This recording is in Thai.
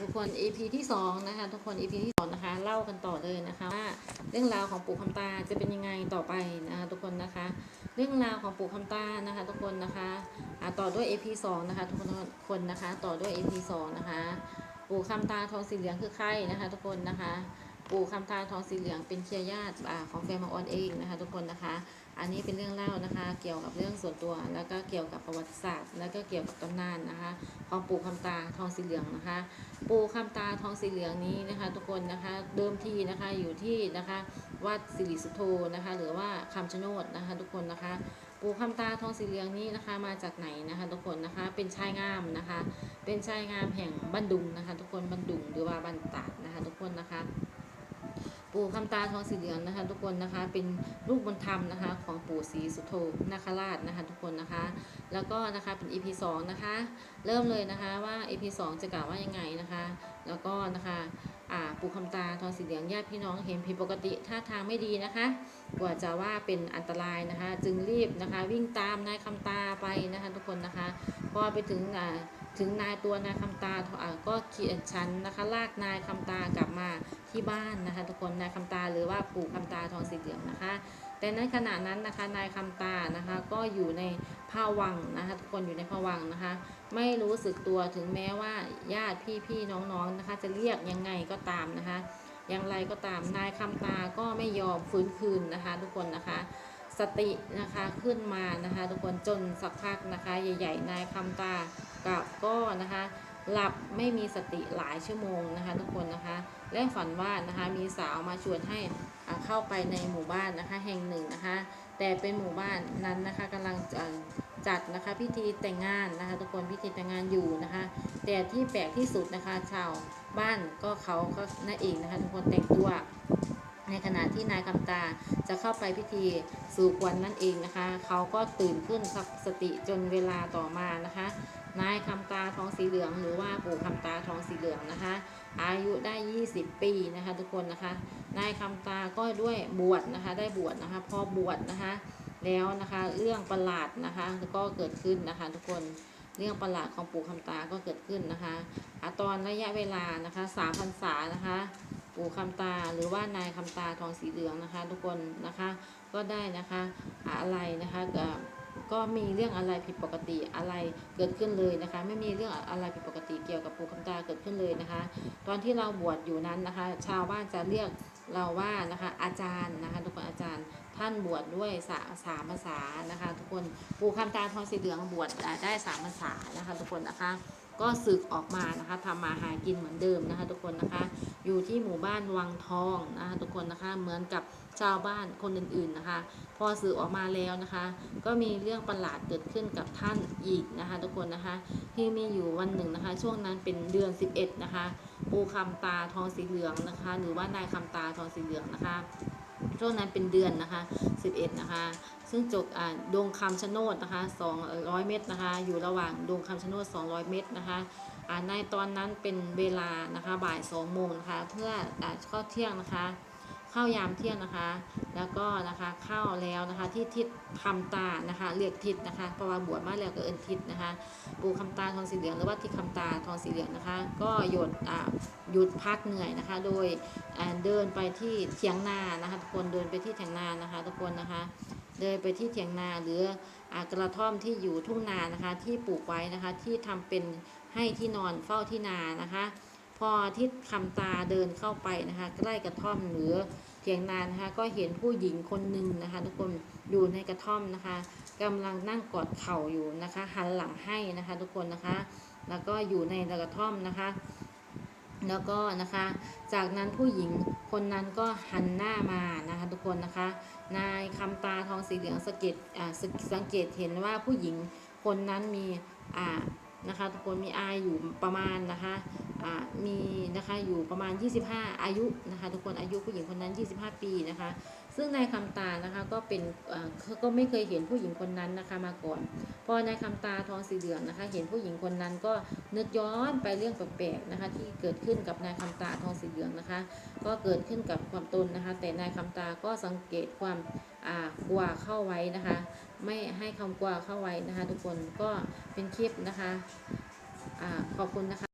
ทุกคน EP ที่สองนะคะทุกคน EP ที่สองนะคะเล่ากันต่อเลยนะคะว่าเรื่องราวของปู่คำตาจะเป็นยังไงต่อไปนะคะทุกคนนะคะ เรื่องราวของปู่คำตานะคะ ทุกคนนะคะต่อด้วย EP สองนะคะทุกคนนะคะ ต่อด้วย EP สองนะคะ ปู่คำตาทองสีเหลืองคือใครนะคะ ทุกคนนะคะ ปู่คำตาทองสีเหลืองเป็นเครือญาติของแฟนมังออนเองนะคะ ทุกคนนะคะ อันนี้เป็นเรื่องเล่านะคะ เกี่ยวกับเรื่องส่วนตัว แล้วก็เกี่ยวกับประวัติศาสตร์ แล้วก็เกี่ยวกับตำนานนะคะ ของปู่คำตาทองสีเหลืองนะคะ ปู่คำตาทองสีเหลืองนี้นะคะ ทุกคนนะคะเดิมทีนะคะอยู่ที่นะคะวัดสิริสุโธนะคะ หรือว่าคำชะโนดนะคะ ทุกคนนะคะปู่คำตาทองสีเหลืองนี้นะคะมาจากไหนนะคะ ทุกคนนะคะเป็นชายงามนะคะ เป็นชายงามแห่งบันดุงนะคะ ทุกคนบันดุงหรือว่าบันตาดนะคะ ปู่คำตาทองสีเหลืองนะคะ ทุกคนนะคะเป็นลูกบุญธรรมนะคะ ของปู่ศรีสุโธนาคราชนะคะ ทุกคนนะคะ แล้วก็นะคะเป็น EP 2นะคะ เริ่มเลยนะคะว่า EP 2จะกล่าวว่ายังไงนะคะ แล้วก็นะคะ ปู่คำตาทองสีเหลืองญาติพี่น้องเห็นผิดปกติท่าทางไม่ดีนะคะกว่าจะว่าเป็นอันตรายนะคะ จึงรีบนะคะ วิ่งตามนายคำตาไปนะคะทุกคนนะคะ พอไปถึงถึงนายตัวนายคำตาก็เขียนชันนะคะ ลากนายคำตากลับมาที่บ้านนะคะ ทุกคนนายคำตาหรือว่าปู่คำตาทองสีเหลืองนะคะ แต่ในขณะนั้นนะคะนายคำตานะคะก็อยู่ในภาวังนะคะทุกคนอยู่ในภาวังนะคะ ไม่รู้สึกตัวถึงแม้ว่าญาติพี่พี่น้องๆนะคะ จะเรียกยังไงก็ตามนะคะ อย่างไรก็ตามนายคำตาก็ไม่ยอมฟื้นคืนนะคะ ทุกคนนะคะสตินะคะขึ้นมานะคะ ทุกคนจนสักพักนะคะ ใหญ่ ๆ นายคำตากับก็นะคะ หลับไม่มีสติหลายชั่วโมงนะคะ ทุกคนนะคะ และฝันว่านะคะมีสาวมาชวนให้เข้าไปในหมู่บ้านนะคะแห่งหนึ่งนะคะ แต่เป็นหมู่บ้านนั้นนะคะกำลังจัดนะคะพิธีแต่งงานนะคะ ทุกคนพิธีแต่งงานอยู่นะคะ แต่ที่แปลกที่สุดนะคะชาวบ้านก็เขาก็นั่นเองนะคะทุกคนแต่งตัวในขณะที่นายคำตาจะเข้าไปพิธีสู่กวันนั่นเองนะคะ เขาก็ตื่นขึ้นสติจนเวลาต่อมานะคะ นายคำตาทองสีเหลืองหรือว่าปู่คำตาทองสีเหลืองนะคะ อายุได้ 20 ปีนะคะ ทุกคนนะคะ นายคำตาก็ด้วยบวชนะคะ ได้บวชนะคะ พอบวชนะคะ แล้วนะคะเรื่องประหลาดนะคะก็เกิดขึ้นนะคะ ทุกคนเรื่องประหลาดของปู่คำตาก็เกิดขึ้นนะคะอะตอนระยะเวลานะคะสามพรรษานะคะ ปู่คำตาหรือว่านายคำตาทองสีเหลืองนะคะ ทุกคนนะคะ ก็ได้นะคะอะไรนะคะก็ ก็มีเรื่องอะไรผิดปกติอะไรเกิดขึ้นเลยนะคะ ไม่มีเรื่องอะไรผิดปกติเกี่ยวกับปู่คำตาเกิดขึ้นเลยนะคะ ตอนที่เราบวชอยู่นั้นนะคะ ชาวบ้านจะเรียกเราว่านะคะอาจารย์นะคะทุกคนอาจารย์ท่านบวชดด้วยสาสามภาษานะคะ ทุกคนปู่คำตาทองสีเหลืองบวชได้สามภาษานะคะ ทุกคนนะคะ ก็ศึกออกมานะคะทำมาหากินเหมือนเดิมนะคะ ทุกคนนะคะ อยู่ที่หมู่บ้านวังทองนะคะทุกคนนะคะเหมือนกับชาวบ้านคนอื่นๆนะคะ พอสื่อออกมาแล้วนะคะ ก็มีเรื่องประหลาดเกิดขึ้นกับท่านอีกนะคะ ทุกคนนะคะที่มีอยู่วันหนึ่งนะคะ ช่วงนั้นเป็นเดือน 11 นะคะ ปูคำตาทองสีเหลืองนะคะ หรือว่านายคำตาทองสีเหลืองนะคะ ช่วงนั้นเป็นเดือนนะคะ11นะคะ ซึ่งจกอ่าดงคำชะโนดนะคะ200 เมตรนะคะ อยู่ระหว่างดงคำชะโนด200 เมตรนะคะในตอนนั้นเป็นเวลานะคะบ่าย2โมงนะคะเพื่อข้อเที่ยงนะคะ ข้ายามเที่ยงนะคะ แล้วก็นะคะเข้าแล้วนะคะที่ทิศคำตานะคะเรียกทิศนะคะเพราะว่าบวชมาแล้วก็เอินทิศนะคะ ปูคำตาทองสีเหลืองหรือว่าที่คำตาทองสีเหลืองนะคะ ก็หยุดอ่าหยุดพักเหนื่อยนะคะ โดยเดินไปที่เถียงนานะคะทุกคนเดินไปที่เถียงนานะคะ ทุกคนนะคะเดินไปที่เถียงนาหรือกระท่อมที่อยู่ทุ่งนานะคะ ที่ปลูกไว้นะคะ ที่ทำเป็นให้ที่นอนเฝ้าที่นานะคะ พอทิศคำตาเดินเข้าไปนะคะใกล้กระท่อมหรือเถียงนานะคะก็เห็นผู้หญิงคนหนึ่งนะคะทุกคนอยู่ในกระท่อมนะคะกำลังนั่งกอดเข่าอยู่นะคะหันหลังให้นะคะทุกคนนะคะ แล้วก็อยู่ในกระท่อมนะคะ แล้วก็นะคะ จากนั้นผู้หญิงคนนั้นก็หันหน้ามานะคะทุกคนนะคะ นายคำตาทองสีเหลืองสะเก็ดอ่าสสังเกตเห็นว่าผู้หญิงคนนั้นมีอ่านะคะทุกคนมีอายุประมาณนะคะ มีนะคะอยู่ประมาณ 25 อายุนะคะทุกคนอายุผู้หญิงคนนั้น 25 ปีนะคะ ซึ่งนายคำตานะคะก็เป็นเขาก็ไม่เคยเห็นผู้หญิงคนนั้นนะคะมาก่อน พอนายคำตาทองสีเหลืองนะคะ เห็นผู้หญิงคนนั้นก็นึกย้อนไปเรื่องแปลกๆนะคะที่เกิดขึ้นกับนายคำตาทองสีเหลืองนะคะ ก็เกิดขึ้นกับความตนนะคะ แต่นายคำตาก็สังเกตความกลัวเข้าไว้นะคะ ไม่ให้คำกลัวเข้าไว้นะคะ ทุกคนก็เป็นคลิปนะคะอขอบคุณนะคะ